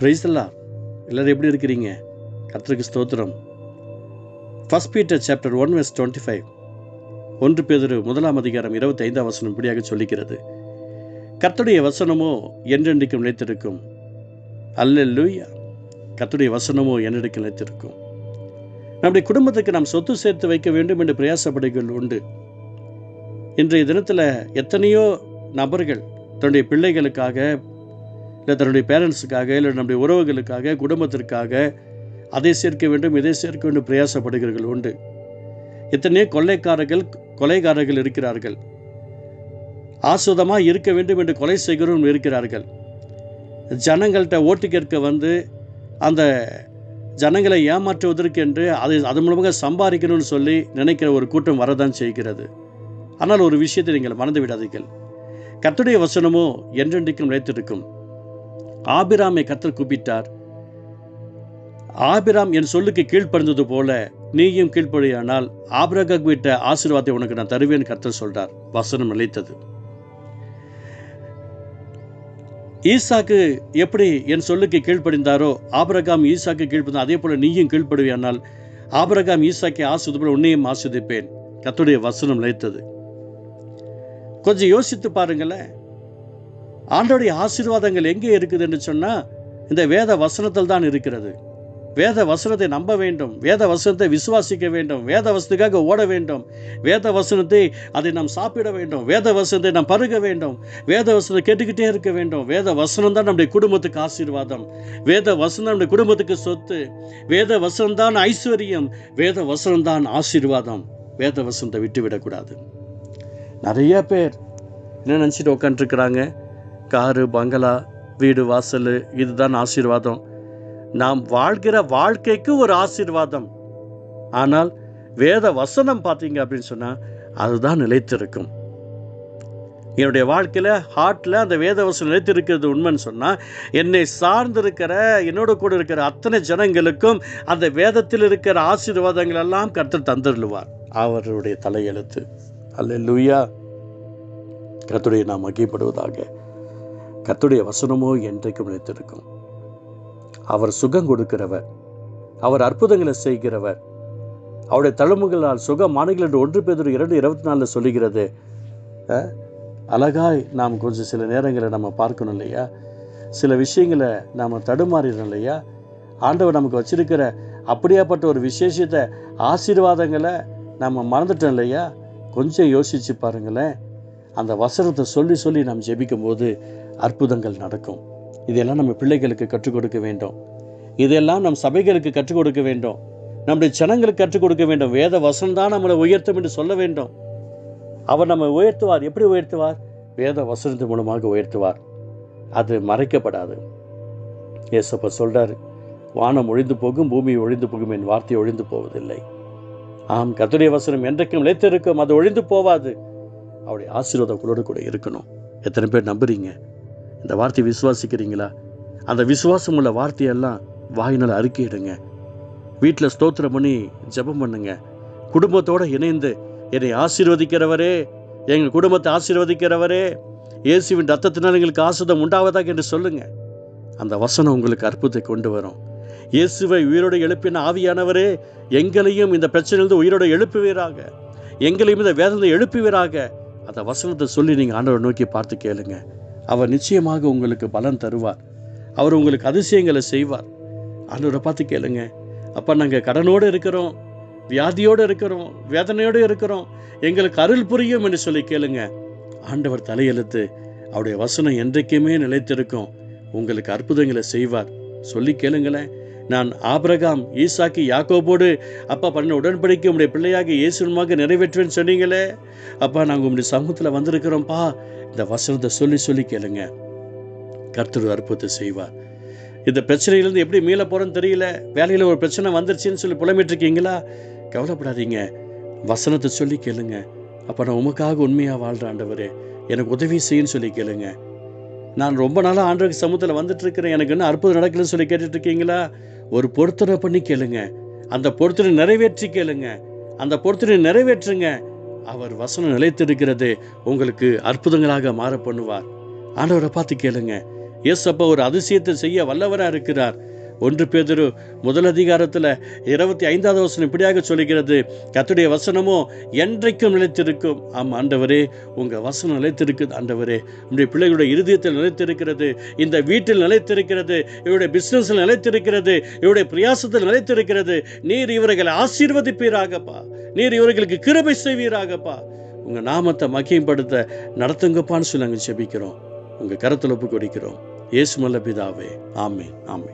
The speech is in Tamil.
பிரைஸ்லாம் எல்லோரும் எப்படி இருக்கிறீங்க? கர்த்தருக்கு ஸ்தோத்திரம். First Peter chapter one verse twenty five ஒன்று பேதொரு முதலாம் அதிகாரம் இருபத்தி ஐந்தாம் வசனம் இப்படியாக சொல்லிக்கிறது கர்த்துடைய வசனமோ என்றென்றைக்கும் நிலைத்திருக்கும். அல்லேலூயா. கத்துடைய வசனமோ என்றென்றைக்கும் நிலைத்திருக்கும். நம்முடைய குடும்பத்துக்கு நாம் சொத்து சேர்த்து வைக்க வேண்டும் என்று பிரயாசப்படுகள் உண்டு. இன்றைய தினத்தில் எத்தனையோ நபர்கள் தன்னுடைய பிள்ளைகளுக்காக இல்லை தன்னுடைய பேரண்ட்ஸுக்காக இல்லை நம்முடைய உறவுகளுக்காக குடும்பத்திற்காக அதை சேர்க்க வேண்டும் இதை சேர்க்க வேண்டும் பிரயாசப்படுகிறார்கள் உண்டு. எத்தனையோ கொள்ளைக்காரர்கள் கொலைகாரர்கள் இருக்கிறார்கள். ஆசுதமாக இருக்க வேண்டும் என்று கொலை செய்கிறவரும் இருக்கிறார்கள். ஜனங்கள்கிட்ட ஓட்டு கேட்க வந்து அந்த ஜனங்களை ஏமாற்றுவதற்கு என்று அதை அது மூலமாக சம்பாதிக்கணும்னு சொல்லி நினைக்கிற ஒரு கூட்டம் வரதான் செய்கிறது. ஆனால் ஒரு விஷயத்தை நீங்கள் மறந்து விடாதீர்கள். கத்துடைய வசனமோ என்றென்றைக்கும் நிலைத்திருக்கும். ஆபிராமை கத்தர் கூப்பிட்டார். ஆபிராம் என் சொல்லுக்கு கீழ்ப்படிந்தது போல நீயும் கீழ்ப்படியானால் ஆபிரக விட்ட ஆசீர்வாதத்தை உனக்கு நான் தருவேன் கர்த்தர் சொல்றார். வசனம் நிலைத்தது. ஈசாக்கு எப்படி என் சொல்லுக்கு கீழ்ப்படிந்தாரோ ஆபிரகாம் ஈசாக்கு கீழ்ப்படிந்தா அதே போல நீயும் கீழ்ப்படுவியானால் ஆபிரகாம் ஈசாக்கை ஆசுவது போல உன்னையும் ஆசிரிப்பேன் கத்துடைய வசனம் நிலைத்தது. கொஞ்சம் யோசித்து பாருங்களேன். ஆண்டோடைய ஆசீர்வாதங்கள் எங்கே இருக்குதுன்னு சொன்னால் இந்த வேத வசனத்தில் தான் இருக்கிறது. வேத வசனத்தை நம்ப வேண்டும். வேத வசனத்தை விசுவாசிக்க வேண்டும். வேத வசனத்துக்காக ஓட வேண்டும். வேத வசனத்தை அதை நாம் சாப்பிட வேண்டும். வேத வசனத்தை நாம் பருக வேண்டும். வேத வசனத்தை கேட்டுக்கிட்டே இருக்க வேண்டும். வேத வசனம் தான் நம்முடைய குடும்பத்துக்கு ஆசீர்வாதம். வேத வசனம் நம்முடைய குடும்பத்துக்கு சொத்து. வேத வசனம் தான் ஐஸ்வர்யம். வேத வசனம் தான் ஆசீர்வாதம். வேத வசனத்தை விட்டு விடக்கூடாது நிறைய பேர் என்ன நினச்சிட்டு உட்காந்துருக்குறாங்க காரு பங்களா வீடு வாசல் இதுதான் ஆசீர்வாதம். நாம் வாழ்கிற வாழ்க்கைக்கு ஒரு ஆசீர்வாதம். ஆனால் வேத வசனம் பார்த்தீங்க அப்படின்னு சொன்னால் அதுதான் நிலைத்திருக்கும். என்னுடைய வாழ்க்கையில் ஹார்ட்டில் அந்த வேத வசனம் நிலைத்திருக்கிறது உண்மைன்னு சொன்னால் என்னை சார்ந்திருக்கிற என்னோட கூட இருக்கிற அத்தனை ஜனங்களுக்கும் அந்த வேதத்தில் இருக்கிற ஆசீர்வாதங்கள் எல்லாம் கர்த்தர் தந்தருளுவார். அவருடைய தலையெழுத்து. அல்ல கர்த்தருடைய நாம் மகிப்படுவதாக கத்துடைய வசனமோ என்றைக்கும் நிலைத்திருக்கும் அவர் சுகம் கொடுக்கிறவர் அவர் அற்புதங்களை செய்கிறவர். அவருடைய தழும்புகளால் சுகமானங்கள் என்று ஒன்று பேர் இரண்டு இருபத்தி நாலில் சொல்லுகிறது. அழகாய் நாம் கொஞ்சம் சில நேரங்களை நம்ம பார்க்கணும் இல்லையா? சில விஷயங்களை நாம் தடுமாறிடணும் இல்லையா? ஆண்டவர் நமக்கு வச்சிருக்கிற அப்படியாப்பட்ட ஒரு விசேஷத்தை ஆசீர்வாதங்களை நம்ம மறந்துட்டோம் இல்லையா? கொஞ்சம் யோசிச்சு பாருங்களேன். அந்த வசனத்தை சொல்லி சொல்லி நாம் ஜெபிக்கும் போது அற்புதங்கள் நடக்கும். இதெல்லாம் நம்ம பிள்ளைகளுக்கு கற்றுக் கொடுக்க வேண்டும். இதெல்லாம் நம் சபைகளுக்கு கற்றுக் கொடுக்க வேண்டும். நம்முடைய ஜனங்களுக்கு கற்றுக் கொடுக்க வேண்டும். வேத வசனம் தான் நம்மளை உயர்த்தும் என்று சொல்ல வேண்டும். அவர் நம்ம உயர்த்துவார். எப்படி உயர்த்துவார்? வேத வசனத்தின் மூலமாக உயர்த்துவார். அது மறைக்கப்படாது. ஏசப்ப சொல்றாரு வானம் ஒழிந்து போகும் பூமி ஒழிந்து போகும். என் வார்த்தை ஒழிந்து போவதில்லை. ஆம் கத்துடைய வசனம் என்றைக்கும் நிலைத்திருக்கும். அது ஒழிந்து போவாது. அவருடைய ஆசீர்வாதம் உங்களோட கூட இருக்கணும். எத்தனை பேர் நம்புறீங்க? இந்த வார்த்தையை விசுவாசிக்கிறீங்களா? அந்த விசுவாசம் உள்ள வார்த்தையெல்லாம் வாயினால் அறிக்கையிடுங்க வீட்டில் ஸ்தோத்திரம் பண்ணி ஜெபம் பண்ணுங்க. குடும்பத்தோடு இணைந்து என்னை ஆசீர்வதிக்கிறவரே எங்கள் குடும்பத்தை ஆசீர்வதிக்கிறவரே இயேசுவின் ரத்தத்தினால் எங்களுக்கு ஆசுதம் உண்டாவதாக என்று சொல்லுங்கள் அந்த வசனம் உங்களுக்கு அற்புதத்தை கொண்டு வரும். இயேசுவை உயிரோடு எழுப்பின ஆவியானவரே எங்களையும் இந்த பிரச்சனையிலிருந்து உயிரோடு எழுப்புவீராக. எங்களையும் இந்த வேதனை எழுப்புவீராக. அந்த வசனத்தை சொல்லி நீங்கள் ஆண்டவரை நோக்கி பார்த்து கேளுங்கள் அவர் நிச்சயமாக உங்களுக்கு பலன் தருவார். அவர் உங்களுக்கு அதிசயங்களை செய்வார். ஆண்டவரை பார்த்து கேளுங்க. அப்போ நாங்கள் கடனோடு இருக்கிறோம் வியாதியோடு இருக்கிறோம் வேதனையோடு இருக்கிறோம். எங்களுக்கு அருள் புரியும் என்று சொல்லி கேளுங்க. ஆண்டவர் தலையெழுத்து அவருடைய வசனம் என்றைக்குமே நிலைத்திருக்கும். உங்களுக்கு அற்புதங்களை செய்வார். சொல்லி கேளுங்களேன். நான் ஆபிரகாம் ஈசாக்கி யாக்கோபோடு அப்பா பண்ண உடன்படிக்கை உடைய பிள்ளையாக இயேசுமாக நிறைவேற்றுவேன்னு சொன்னீங்களே. அப்பா நாங்கள் உங்களுடைய சமூகத்தில் வந்திருக்கிறோம்ப்பா இந்த வசனத்தை சொல்லி சொல்லி கேளுங்க. கர்த்தர் அற்புதத்தை செய்வார். இந்த பிரச்சனையிலேருந்து எப்படி மீள போகிறோன்னு தெரியல. வேலையில் ஒரு பிரச்சனை வந்துருச்சுன்னு சொல்லி புலம்பிட்டு இருக்கீங்களா கவலைப்படாதீங்க. வசனத்தை சொல்லி கேளுங்க. அப்போ நான் உமக்காக உண்மையாக வாழ்கிற ஆண்டவர். எனக்கு உதவி செய்யுன்னு சொல்லி கேளுங்க. நான் ரொம்ப நாளாக ஆண்டவருக்கு சமூகத்தில் வந்துட்டு இருக்கிறேன் எனக்கு என்ன அற்புதம் நடக்கலன்னு சொல்லி கேட்டுட்டு இருக்கீங்களா ஒரு பொருத்தனை பண்ணி கேளுங்க. அந்த பொருத்தனை நிறைவேற்றி கேளுங்க. அந்த பொருத்தனை நிறைவேற்றுங்க. அவர் வசனம் நிலைத்திருக்கிறது. உங்களுக்கு அற்புதங்களாக மாற பண்ணுவார். ஆண்டவரை பார்த்து கேளுங்க. ஏசப்பா ஒரு அதிசயத்தை செய்ய வல்லவராக இருக்கிறார். ஒன்று பேதுரு முதல் அதிகாரத்தில் இருபத்தி ஐந்தாவது வசனம் இப்படியாக சொல்கிறது கத்துடைய வசனமோ என்றைக்கும் நிலைத்திருக்கும். ஆம் ஆண்டவரே உங்கள் வசனம் நிலைத்திருக்குது ஆண்டவரே. உங்களுடைய பிள்ளைகளுடைய இருதயத்தில் நிலைத்திருக்கிறது இந்த வீட்டில் நிலைத்திருக்கிறது இவருடைய பிஸ்னஸில் நிலைத்திருக்கிறது இவருடைய பிரயாசத்தில் நிலைத்திருக்கிறது. நீர் இவர்களை ஆசீர்வதிப்பீராகப்பா. நீர் இவர்களுக்கு கிருபை செய்வீராகப்பா. உங்கள் நாமத்தை மகியப்படுத்த நடத்துங்கப்பான்னு சொல்லி நாங்கள் செபிக்கிறோம் உங்கள் கருத்தில் ஒப்பு கொடுக்கிறோம் இயேசு மல்ல பிதாவே. ஆமே ஆமே